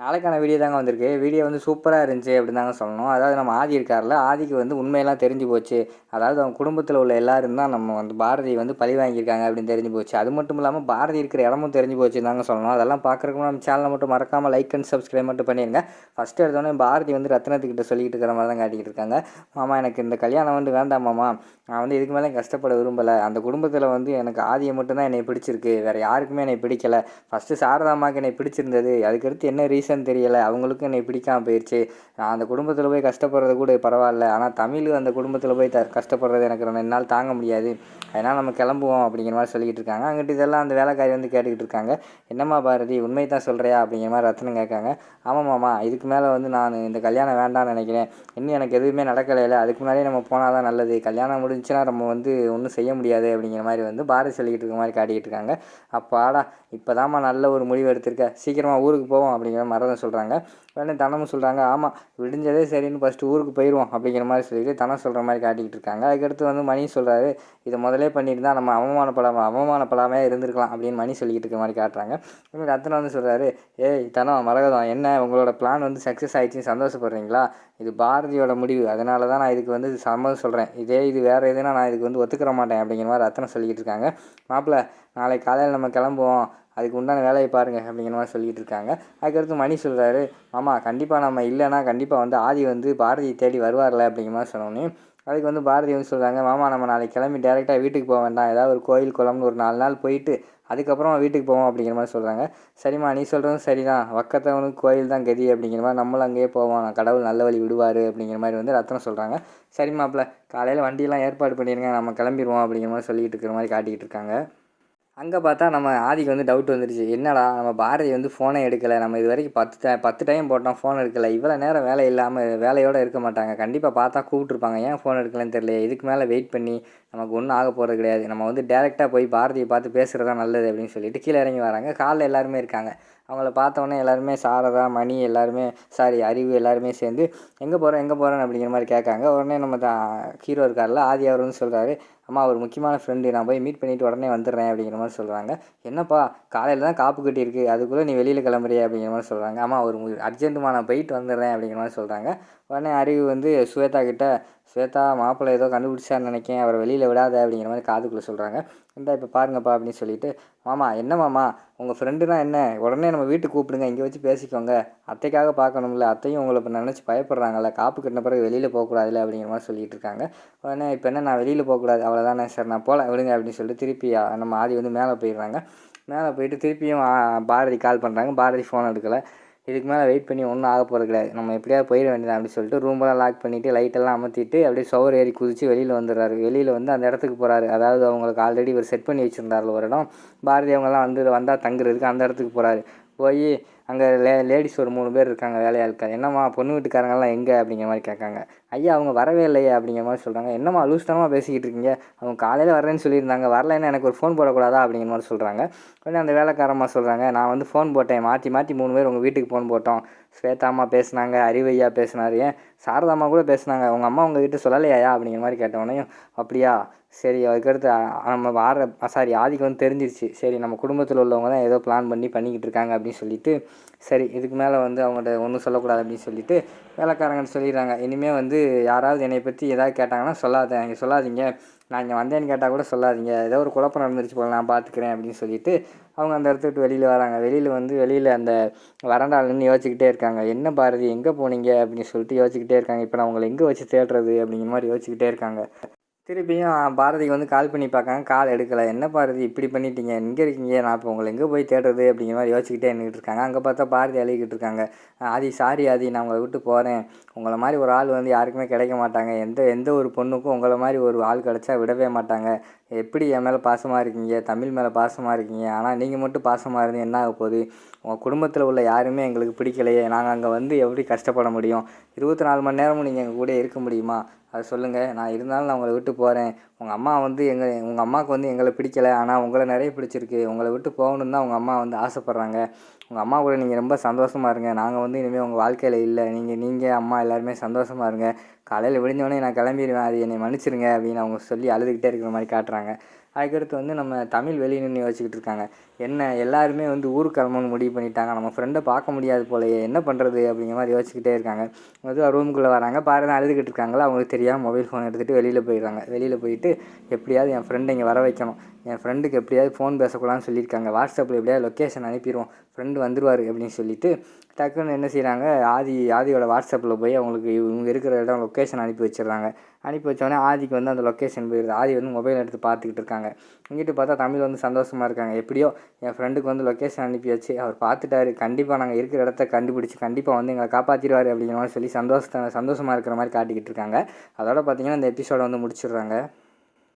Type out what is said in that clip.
நாளைக்கான வீடியோ தாங்க வந்திருக்கு. வீடியோ வந்து சூப்பராக இருந்துச்சு அப்படின்னு தாங்க சொல்லணும். அதாவது நம்ம ஆதி இருக்கார்ல ஆதிக்கு வந்து உண்மையெல்லாம் தெரிஞ்சு போச்சு. அதாவது அவங்க குடும்பத்தில் உள்ள எல்லாரும் தான் நம்ம வந்து பாரதி வந்து பழி வாங்கியிருக்காங்க அப்படின்னு தெரிஞ்சு போச்சு. அது மட்டும் இல்லாமல் பாரதி இருக்கிற இடமும் தெரிஞ்சு போச்சுன்னு தாங்க சொல்லணும். அதெல்லாம் பார்க்குறக்கு நம்ம சேனலை மட்டும் மறக்காமல் லைக் அண்ட் சப்ஸ்கிரைப் மட்டும் பண்ணிடுங்க ஃபஸ்ட்டு எடுத்தோடனே பாரதி வந்து ரத்னத்துக்கிட்ட சொல்லிக்கிட்டு இருக்கிற மாதிரி தான் காட்டிக்கிட்டு இருக்காங்க. மாமா எனக்கு இந்த கல்யாணம் வந்து வேண்டாம் மாமா. நான் வந்து இதுக்கு மேலே கஷ்டப்பட விரும்பலை. அந்த குடும்பத்தில் வந்து எனக்கு ஆதியை மட்டும்தான் என்னை பிடிச்சிருக்கு. வேறு யாருக்குமே என்னை பிடிக்கலை. ஃபஸ்ட்டு சாரதாமாக்கு என்னை பிடிச்சிருந்தது. அதுக்கடுத்து என்ன ரீசன் தெரியலை. அவங்களுக்கும் என்னை பிடிக்காமல் போயிடுச்சு நான் அந்த குடும்பத்தில் போய் கஷ்டப்படுறது கூட பரவாயில்ல. ஆனால் தமிழ் அந்த குடும்பத்தில் போய் த கஷ்டப்படுறது எனக்கு ரெண்டு நாள் தாங்க முடியாது. அதனால் நம்ம கிளம்புவோம் அப்படிங்கிற மாதிரி சொல்லிக்கிட்டு இருக்காங்க. அங்கிட்டு இதெல்லாம் அந்த வேலைக்காரி வந்து கேட்டுக்கிட்டு இருக்காங்க. என்னம்மா பாரதி உண்மை தான் சொல்கிறியா அப்படிங்கிற மாதிரி ரத்னம் கேட்காங்க. ஆமாம்மாம்மா இதுக்கு மேலே வந்து நான் இந்த கல்யாணம் வேண்டாம்னு நினைக்கிறேன். இன்னும் எனக்கு எதுவுமே நடக்கலையில. அதுக்கு முன்னாடியே நம்ம போனால் தான் நல்லது. கல்யாணம் முடிஞ்சுன்னா நம்ம வந்து ஒன்றும் செய்ய முடியாது அப்படிங்கிற மாதிரி வந்து பாரதி சொல்லிக்கிட்டு இருக்க மாதிரி காட்டிக்கிட்டு இருக்காங்க. அப்பாடா இப்போதாம்மா நல்ல ஒரு முடிவு எடுத்திருக்க. சீக்கிரமாக ஊருக்கு போவோம் அப்படிங்கிற மரதம் சொல்கிறாங்க உடனே தனமும் சொல்கிறாங்க ஆமாம் விடிஞ்சதே சரின்னு ஃபஸ்ட்டு ஊருக்கு போயிடுவோம் அப்படிங்கிற மாதிரி சொல்லிட்டு தனம் சொல்கிற மாதிரி காட்டிக்கிட்டு இருக்காங்க. அதுக்கடுத்து வந்து மணி சொல்கிறாரு இதை முதலே பண்ணியிருந்தா நம்ம அவமானப்படாமல் அவமானப்படாமே இருந்திருக்கலாம் அப்படின்னு மணி சொல்லிக்கிட்டு இருக்க மாதிரி காட்டுறாங்க. இவங்க ரத்தனம் வந்து சொல்கிறாரு ஏய் தனம் மரகதம் என்ன? உங்களோட பிளான் வந்து சக்ஸஸ் ஆகிடுச்சின்னு சந்தோஷப்படுறீங்களா? இது பாரதியோட முடிவு. அதனால தான் நான் இதுக்கு வந்து சம்மதம் சொல்கிறேன் இதே இது வேறு எதுனா நான் இதுக்கு வந்து ஒத்துக்கிற மாட்டேன் அப்படிங்கிற மாதிரி அத்தனை சொல்லிக்கிட்டு இருக்காங்க. மாப்பிள்ள நாளைக்கு காலையில் நம்ம கிளம்புவோம். அதுக்கு உண்டான வேலையை பாருங்கள் அப்படிங்கிற மாதிரி சொல்லிகிட்டு இருக்காங்க. அதுக்கடுத்து மணி சொல்கிறாரு ஆமாம் கண்டிப்பாக நம்ம இல்லைன்னா கண்டிப்பாக வந்து ஆதி வந்து பாரதியை தேடி வருவார்ல அப்படிங்கிற மாதிரி சொன்னோன்னே அதுக்கு வந்து பாரதி வந்து சொல்கிறாங்க மாமா நம்ம நாளைக்கு கிளம்பி டேரெக்டாக வீட்டுக்கு போக வேண்டாம். ஏதாவது ஒரு கோயில் குளம்னு ஒரு நாலு நாள் போயிட்டு அதுக்கப்புறம் வீட்டுக்கு போவோம் அப்படிங்கிற மாதிரி சொல்கிறாங்க சரிம்மா நீ சொல்கிறதும் சரிதான். வக்கத்தவனுக்கு கோயில் தான் கதி அப்படிங்கிற மாதிரி நம்மளும் அங்கேயே போவோம். கடவுள் நல்ல வழி விடுவார் அப்படிங்கிற மாதிரி வந்து ரத்தனம் சொல்கிறாங்க சரிம்மாப்பில் காலையில் வண்டியெல்லாம் ஏற்பாடு பண்ணிடுங்க நம்ம கிளம்பிடுவோம் அப்படிங்கிற மாதிரி சொல்லிகிட்டு இருக்கிற மாதிரி காட்டிக்கிட்டு இருக்காங்க. அங்கே பார்த்தா நம்ம ஆதிக்கு வந்து டவுட் வந்துடுச்சு என்னடா நம்ம பாரதி வந்து ஃபோனே எடுக்கலை. நம்ம இது வரைக்கும் பத்து ட பத்து டைம் போட்டோம் ஃபோன் எடுக்கலை. இவ்வளோ நேரம் வேலை இல்லாமல் வேலையோடு இருக்க மாட்டாங்க. கண்டிப்பாக பார்த்தா கூப்பிட்ருப்பாங்க ஏன் ஃபோன் எடுக்கலன்னு தெரியல இதுக்கு மேலே வெயிட் பண்ணி நமக்கு ஒன்றும் ஆக போகிறது கிடையாது. நம்ம வந்து டேரெக்டாக போய் பாரதியை பார்த்து பேசுகிறது தான் நல்லது அப்படின்னு சொல்லிட்டு கீழே இறங்கி வராங்க. காலில் எல்லாருமே இருக்காங்க. அவங்கள பார்த்தோன்னே எல்லாருமே சாரதா மணி எல்லாருமே சாரி அறிவு எல்லாருமே சேர்ந்து எங்கே போகிறோம் எங்கே போகிறோம் அப்படிங்கிற மாதிரி கேட்காங்க. உடனே நம்ம தான் ஹீரோ இருக்கார்ல ஆதி அவர் வந்து சொல்கிறாரு அம்மா ஒரு முக்கியமான ஃப்ரெண்டு நான் போய் மீட் பண்ணிவிட்டு உடனே வந்துடுறேன் அப்படிங்கிற மாதிரி சொல்கிறாங்க என்னப்பா காலையில் தான் காப்பு கட்டியிருக்கு. அதுக்குள்ளே நீ வெளியில் கிளம்புறிய? அப்படிங்கிற மாதிரி சொல்கிறாங்க அம்மா ஒரு அர்ஜென்ட்டுமா நான் போயிட்டு வந்துடுறேன் அப்படிங்கிற மாதிரி சொல்கிறாங்க உடனே அறிவு வந்து சுவேதா கிட்ட ஸ்வேதா மாப்பிள்ளை ஏதோ கண்டுபிடிச்சான்னு நினைக்கேன். அவரை வெளியில் விடாத அப்படிங்கிற மாதிரி காதுக்குள்ளே சொல்கிறாங்க இந்த இப்போ பாருங்கப்பா அப்படின்னு சொல்லிட்டு மாமா என்ன மாமா? உங்கள் ஃப்ரெண்டுனா என்ன? உடனே நம்ம வீட்டுக்கு கூப்பிடுங்க. இங்கே வச்சு பேசிக்கோங்க. அத்தைக்காக பார்க்கணும்ல. அத்தையும் உங்களை இப்போ நினச்சி பயப்படுறாங்கல்ல. காப்பு கட்டின பிறகு வெளியில் போகக்கூடாதுல அப்படிங்கிற மாதிரி சொல்லிட்டு இருக்காங்க. உடனே இப்போ என்ன? நான் வெளியில் போகக்கூடாது. அவ்வளோதானே சார் நான் போகல விடுங்க அப்படின்னு சொல்லிட்டு திருப்பி நம்ம ஆதி வந்து மேலே போயிடுறாங்க. மேலே போயிட்டு திருப்பியும் பாரதி கால் பண்ணுறாங்க பாரதி ஃபோன் எடுக்கலை. இதுக்கு மேலே வெயிட் பண்ணி ஒன்றும் ஆக போகிறது கிடையாது. நம்ம எப்படியாவது போயிட வேண்டியது அப்படின்னு சொல்லிட்டு ரூமெல்லாம் லாக் பண்ணிவிட்டு லைட்டெல்லாம் அமர்த்திட்டு அப்படியே சவர் ஏறி குதித்து வெளியில் வந்துடுறாரு. வெளியில் வந்து அந்த இடத்துக்கு போகிறாரு அதாவது அவங்களுக்கு ஆல்ரெடி ஒரு செட் பண்ணி வச்சுருந்தாரு ஒரு இடம். பாரதி அவங்கெல்லாம் வந்து வந்தால் தங்குறதுக்கு அந்த இடத்துக்கு போகிறாரு போய் அங்கே லே லேடிஸ் ஒரு மூணு பேர் இருக்காங்க வேலையாட்கள். என்னம்மா பொண்ணு வீட்டுக்காரங்கெல்லாம் எங்கே அப்படிங்கிற மாதிரி கேட்காங்க. ஐயா அவங்க வரவே இல்லையே அப்படிங்கிற மாதிரி சொல்கிறாங்க என்னம்மா லூஸ்தனமாக பேசிக்கிட்டு இருக்கீங்க? அவங்க காலையில் வரேன்னு சொல்லியிருந்தாங்க. வரலைன்னா எனக்கு ஒரு ஃபோன் போடக்கூடாதா அப்படிங்கிற மாதிரி சொல்கிறாங்க உடனே அந்த வேலைக்காரம்மா சொல்கிறாங்க நான் வந்து ஃபோன் போட்டேன். மாற்றி மாற்றி மூணு பேர் உங்கள் வீட்டுக்கு ஃபோன் போட்டோம். ஸ்வேதாம்மா பேசுனாங்க அறிவையா பேசினார். ஏன்? சாரதாம்மா கூட பேசுனாங்க. உங்கள் அம்மா உங்கள் வீட்டு சொல்லலையா அப்படிங்கிற மாதிரி கேட்டவனையும் அப்படியா? சரி அதுக்கடுத்து நம்ம வார சாரி ஆதிக்கு வந்து தெரிஞ்சிருச்சு. சரி நம்ம குடும்பத்தில் உள்ளவங்க தான் ஏதோ பிளான் பண்ணி பண்ணிக்கிட்டு இருக்காங்க அப்படின்னு சொல்லிட்டு சரி இதுக்கு மேலே வந்து அவங்கள்ட்ட ஒன்றும் சொல்லக்கூடாது அப்படின்னு சொல்லிட்டு வேலைக்காரங்கன்னு சொல்லிடுறாங்க. இனிமேல் வந்து யாராவது என்னை பற்றி ஏதாவது கேட்டாங்கன்னா சொல்லாதீங்க சொல்லாதீங்க. நான் இங்கே வந்தேன்னு கேட்டால் கூட சொல்லாதீங்க. ஏதோ ஒரு குழப்பம் நடந்துருச்சு போல நான் பார்த்துக்கிறேன் அப்படின்னு சொல்லிட்டு அவங்க அந்த இடத்துக்கு வெளியில் வராங்க. வெளியில் வந்து வெளியில் அந்த வறண்டாவில் நின்று யோசிச்சுக்கிட்டே இருக்காங்க. என்ன பாரதி எங்கே போனீங்க? அப்படின்னு சொல்லிட்டு யோசிச்சுக்கிட்டே இருக்காங்க. இப்போ நான் உங்களை எங்கே வச்சு தேடுறது? அப்படிங்கிற மாதிரி யோசிச்சுக்கிட்டே இருக்காங்க. திருப்பியும் பாரதிக்கு வந்து கால் பண்ணி பார்க்காங்க கால் எடுக்கலை. என்ன பாரதி இப்படி பண்ணிட்டீங்க? எங்கே இருக்கீங்க? நான் இப்போ உங்களை எங்கே போய் தேடுறது? அப்படிங்கிற மாதிரி யோசிச்சுக்கிட்டே நின்றுட்டு இருக்காங்க. அங்கே பார்த்தா பாரதி அழுகிட்டு இருக்காங்க. ஆதி சாரி ஆதி நான் உங்களை விட்டு போகிறேன் உங்களை மாதிரி ஒரு ஆள் வந்து யாருக்குமே கிடைக்க மாட்டாங்க. எந்த எந்த ஒரு பொண்ணுக்கும் உங்களை மாதிரி ஒரு ஆள் கிடச்சா விடவே மாட்டாங்க. எப்படி என் மேலே பாசமாக இருக்கீங்க? தமிழ் மேலே பாசமாக இருக்கீங்க? ஆனால் நீங்கள் மட்டும் பாசமாக இருந்து என்ன ஆக போகுது? உங்கள் குடும்பத்தில் உள்ள யாருமே எங்களுக்கு பிடிக்கலையே. நாங்கள் அங்கே வந்து எப்படி கஷ்டப்பட முடியும்? இருபத்தி நாலு மணி நேரமும் நீங்கள் எங்கள் கூட இருக்க முடியுமா? அதை சொல்லுங்கள் நான் இருந்தாலும் நான் உங்களை விட்டு போகிறேன் உங்கள் அம்மா வந்து எங்கள் உங்கள் அம்மாவுக்கு வந்து எங்களை பிடிக்கல. ஆனால் உங்களை நிறைய பிடிச்சிருக்கு. உங்களை விட்டு போகணுன்னு தான் உங்கள் அம்மா வந்து ஆசைப்பட்றாங்க. உங்கள் அம்மா கூட நீங்கள் ரொம்ப சந்தோஷமாக இருங்க. நாங்கள் வந்து இனிமேல் உங்கள் வாழ்க்கையில் இல்லை. நீங்கள் நீங்கள் அம்மா எல்லாருமே சந்தோஷமாக இருங்க. காலையில் விடிஞ்சோடனே நான் கிளம்பிடுவேன் அது என்னை மன்னிச்சிருங்க அப்படின்னு அவங்க சொல்லி அழுதுகிட்டே இருக்கிற மாதிரி காட்டுறாங்க. அதுக்கடுத்து வந்து நம்ம தமிழ் வெளியே நின்று யோசிச்சுக்கிட்டு இருக்காங்க. என்ன எல்லாருமே வந்து ஊருக்கு முடிவு பண்ணிட்டாங்க. நம்ம ஃப்ரெண்டை பார்க்க முடியாது போலயே. என்ன பண்ணுறது அப்படிங்கிற மாதிரி யோசிச்சுக்கிட்டே இருக்காங்க. வந்து ரூமுக்குள்ளே வராங்க. பாருங்க அழுதுகிட்டு இருக்காங்களா? அவங்களுக்கு தெரியாமல் மொபைல் ஃபோன் எடுத்துகிட்டு வெளியில் போயிடுறாங்க. வெளியில் போயிட்டு எப்படியாவது என் ஃப்ரெண்டை இங்கே வர வைக்கணும். என் ஃப்ரெண்டுக்கு எப்படியாவது ஃபோன் பேசக்கூடாதுன்னு சொல்லியிருக்காங்க. வாட்ஸ்அப்பில் எப்படியாவது லொக்கேஷன் அனுப்பிடுவோம். ஃப்ரெண்டு வந்துடுவார் அப்படின்னு சொல்லிட்டு டக்குன்னு என்ன செய்கிறாங்க ஆதி ஆதியோட வாட்ஸ்அப்பில் போய் அவங்களுக்கு இவங்க இருக்கிற இடம் லொக்கேஷன் அனுப்பி வச்சிடுறாங்க. அனுப்பி வச்சோடனே ஆதிக்கு வந்து அந்த லொக்கேஷன் போயிடுது ஆதி வந்து மொபைல் எடுத்து பார்த்துக்கிட்டு இருக்காங்க. இங்கிட்டு பார்த்தா தமிழ் வந்து சந்தோஷமாக இருக்காங்க. எப்படியோ என் ஃப்ரெண்டுக்கு வந்து லொக்கேஷன் அனுப்பி வச்சு அவர் பார்த்துட்டாரு. கண்டிப்பாக நாங்கள் இருக்கிற இடத்த கண்டுபிடிச்சி கண்டிப்பாக வந்து எங்களை காப்பாற்றிடுவார் அப்படிங்கிற மாதிரி சொல்லி சந்தோஷத்தை சந்தோஷமாக இருக்கிற மாதிரி காட்டிக்கிட்டு இருக்காங்க. அதோட பார்த்தீங்கன்னா இந்த எபிசோடை வந்து முடிச்சிடுறாங்க.